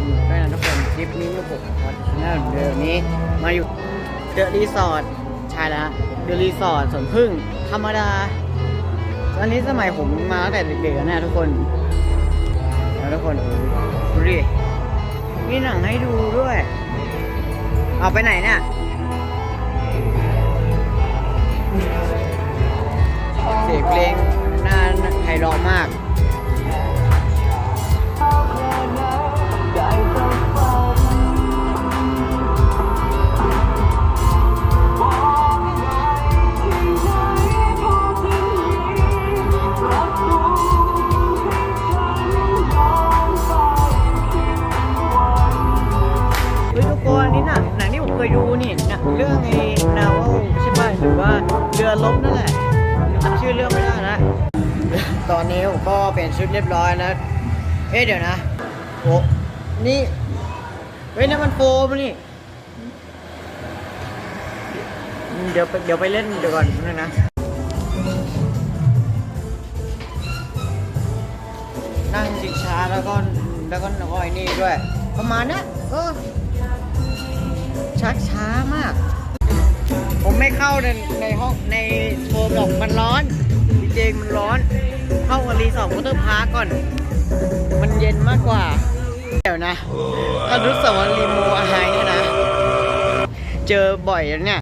นด้วยนะทุกคนคลิปนี้ลูกผมขอชแนลเดิมนี้ มาอยู่เดอะรีสอร์ทใช่แล้วเดอะรีสอร์ทสวนพึ่ง ธรรมดาตอนนี้สมัยผมมาตั้งแต่เด็กๆแนะทุกคนแล้วทุกคนโอ้โหดูดิมีหนังให้ดูด้วย เอาไปไหนเนี่ยเสียงเพลงน่าไพเราะมาก เรื่องไอ้นาวใช่ป่ะหรือว่าเรือลบนั่นแหละจำชื่อเรื่องไม่ได้ละตอนนี้ผมก็เปลี่ยนชุดเรียบร้อยแล้วเอ๊ะเดี๋ยวนะโอ้นี่เฮ้ยนั่นมันโฟมนี่เดี๋ยวเดี๋ยวไปเล่นเดี๋ยวก่อนนึงนะนั่งชิงช้าแล้วก็แล้วก็แล้วก็ไอ้นี่ด้วย ประมาณเนี้เออ ชักช้ามาก ผมไม่เข้าในในห้องในโชว์หรอกมันร้อนจริงมันร้อน เข้ากับรีสอร์ทวอเตอร์พาร์กก่อน มันเย็นมากกว่า เดี๋ยวนะอนุสาวรีย์โมอาไฮเนี่ยนะ เจอบ่อยแล้วเนี่ย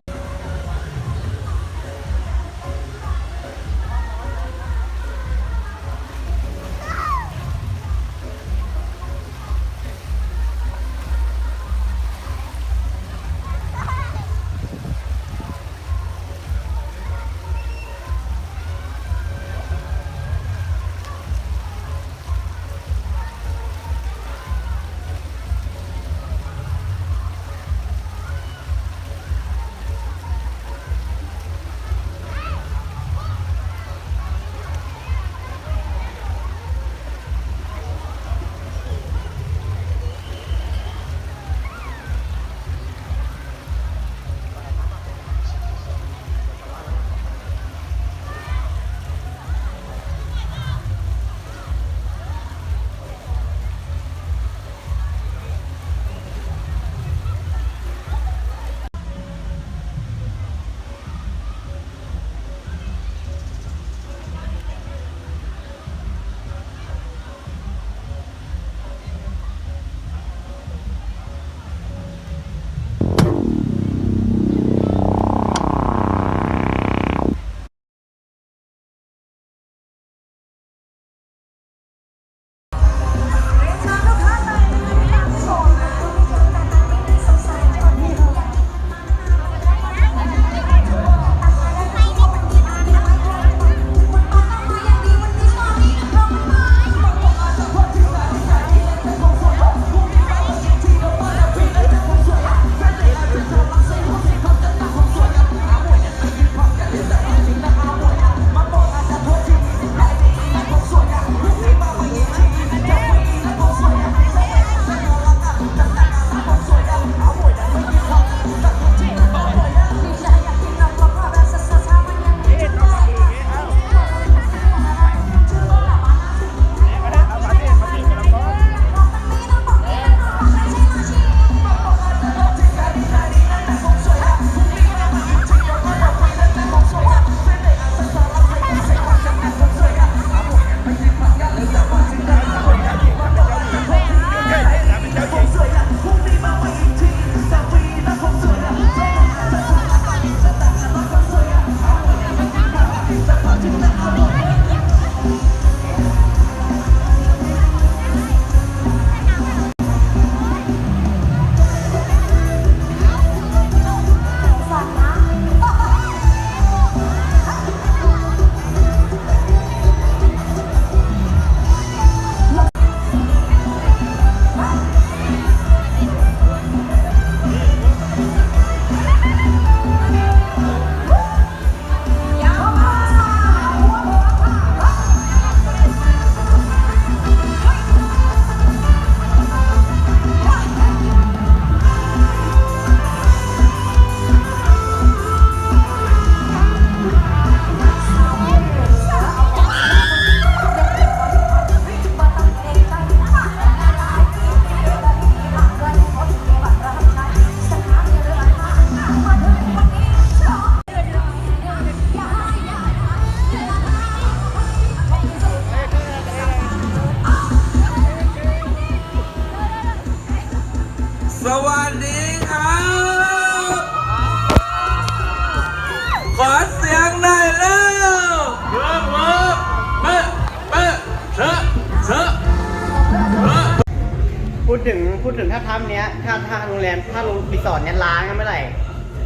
พูดถึงถ้าทำเนี้ย ถ้าถ้าโรงแรมถ้าโรงรีสอร์ทเนี้ยล้างกันเมื่อไหร่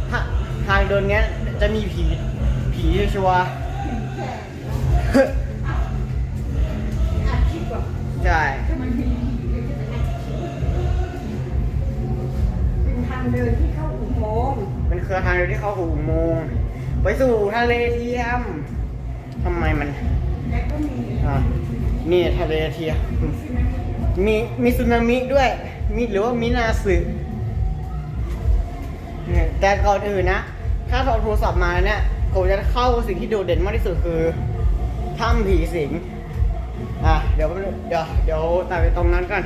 ถ้าทางเดินเนี้ยจะมีผีผีชัวร์ใช่เป็นทางเดินที่เข้าอุโมงค์เป็นเครือทางเดินที่เข้าอุโมงค์ไปสู่ทะเลเทียมทำไมมันและก็มีอะนี่ทะเลเทียมมีมีสึนามิด้วย มีหรือว่ามีนาสึเนี่ยแต่ก่อนอื่นนะ ถ้าเอาโทรศัพท์มาเนี่ยผมจะเข้าสิ่งที่โดดเด่นมากที่สุดคือถ้ำผีสิงอะเดี๋ยวเดี๋ยวเดี๋ยวตัดไปตรงนั้นกัน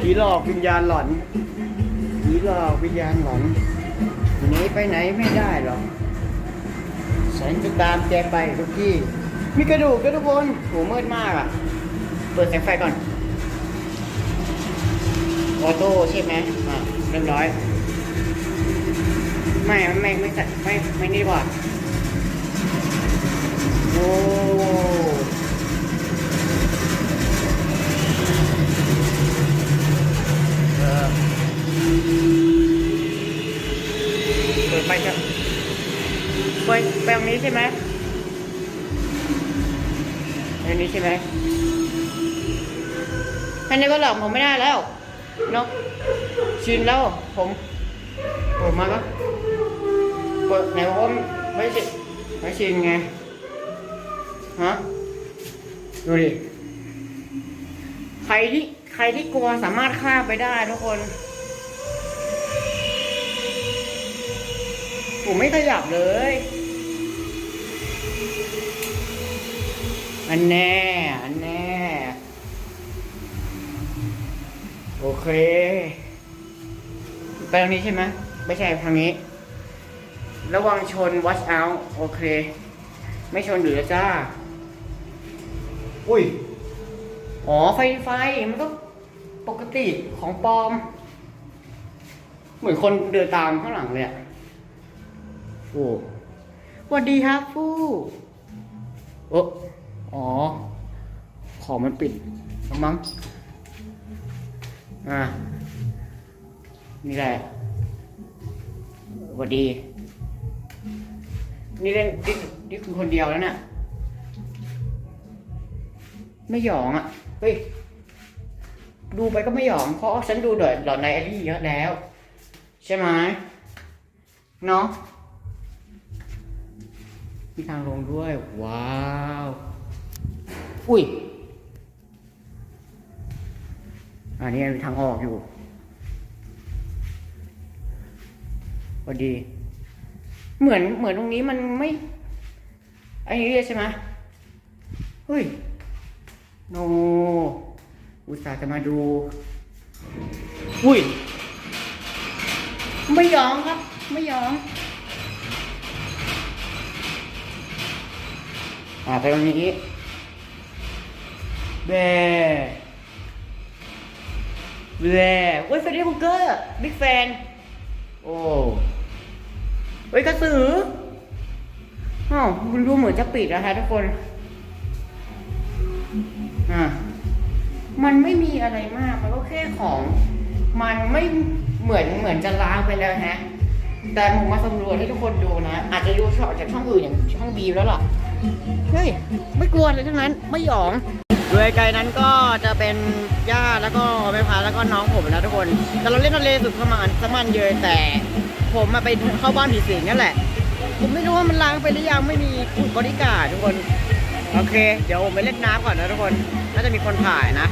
ผีหลอกวิญญาณหลอนผีหลอกวิญญาณหลอนหนีไปไหนไม่ได้หรอกฉันจะตามแกไปทุกที่ มีกระดูกด้วยทุกคนโหมืดมากอะ เปิดแสงไฟก่อน ออโต้ใช่ไหมอะเรียบร้อย ไม่ไม่ไม่ไม่ไม่ไม่นี่ว่าโอ้เออเปิดไฟจะไปไปตรงนี้ใช่ไหมตรงนี้ใช่ไหมแค่นี้ก็หลอกผมไม่ได้แล้ว เนาะชินแล้วผมผมมาก็เปิดไหนบอกว่าไม่ชินไม่ชินไงฮะดูดิใครที่ใครที่กลัวสามารถข้าไปได้ทุกคน ผมไม่ขยับเลยอันแน่อันแน่ โอเค ไปทางนี้ใช่ไหมไม่ใช่ทางนี้ ระวังชน watch out โอเค ไม่ชนหรือจ้า อุ้ย อ๋อ ไฟไฟ มันก็ปกติของปลอม เหมือนคนเดินตามข้างหลังเลยอะโอ้สวัสดีครับฟู่โอ้อ๋อ ของมันปิดแล้วมั้ง อ่านี่แหละสวัสดี นี่เล่นนี่นี่คือคนเดียวแล้วเนี่ยไม่หยองอะ เฮ้ย ดูไปก็ไม่หยอง เพราะฉันดูเดอดหลอดในไอรี่เยอะแล้ว ใช่ไหมเนาะมีทางลงด้วย ว้าว อุ้ย อันนี้มีทางออกอยู่พอดี เหมือนเหมือนตรงนี้มันไม่ไอ้นี่ใช่ไหมเฮ้ยโนอุตส่าห์จะมาดูอุ้ยไม่ยอมครับ ไม่ยอมอ่าไปตรงนี้แบ แบ่เว้ยเฟรดดี้บุกเกอร์บิ๊กแฟน โอ้เฮ้ยกระสืออ้าวมันดูเหมือนจะปิดนะคะทุกคนอะมันไม่มีอะไรมาก มันก็แค่ของ มันไม่เหมือนเหมือนจะล้างไปแล้วฮะ แต่ผมมาสำรวจให้ทุกคนดูนะ อาจจะดูช่องจากช่องอื่นอย่างช่องบีแล้วล่ะเฮ้ย ไม่กลัวเลยทั้งนั้น ไม่หยอง โดยไกลนั้นก็จะเป็นย่าแล้วก็แม่พาแล้วก็น้องผมนะทุกคน แต่เราเล่นทะเลสุดประมาณสมันเยยแต่ ผมมาไปเข้าบ้านผีสิงนั่นแหละ ผมไม่รู้ว่ามันล้างไปหรือยังไม่มีบริการทุกคน โอเค เดี๋ยวผมไปเล่นน้ำก่อนนะทุกคน น่าจะมีคนถ่ายนะ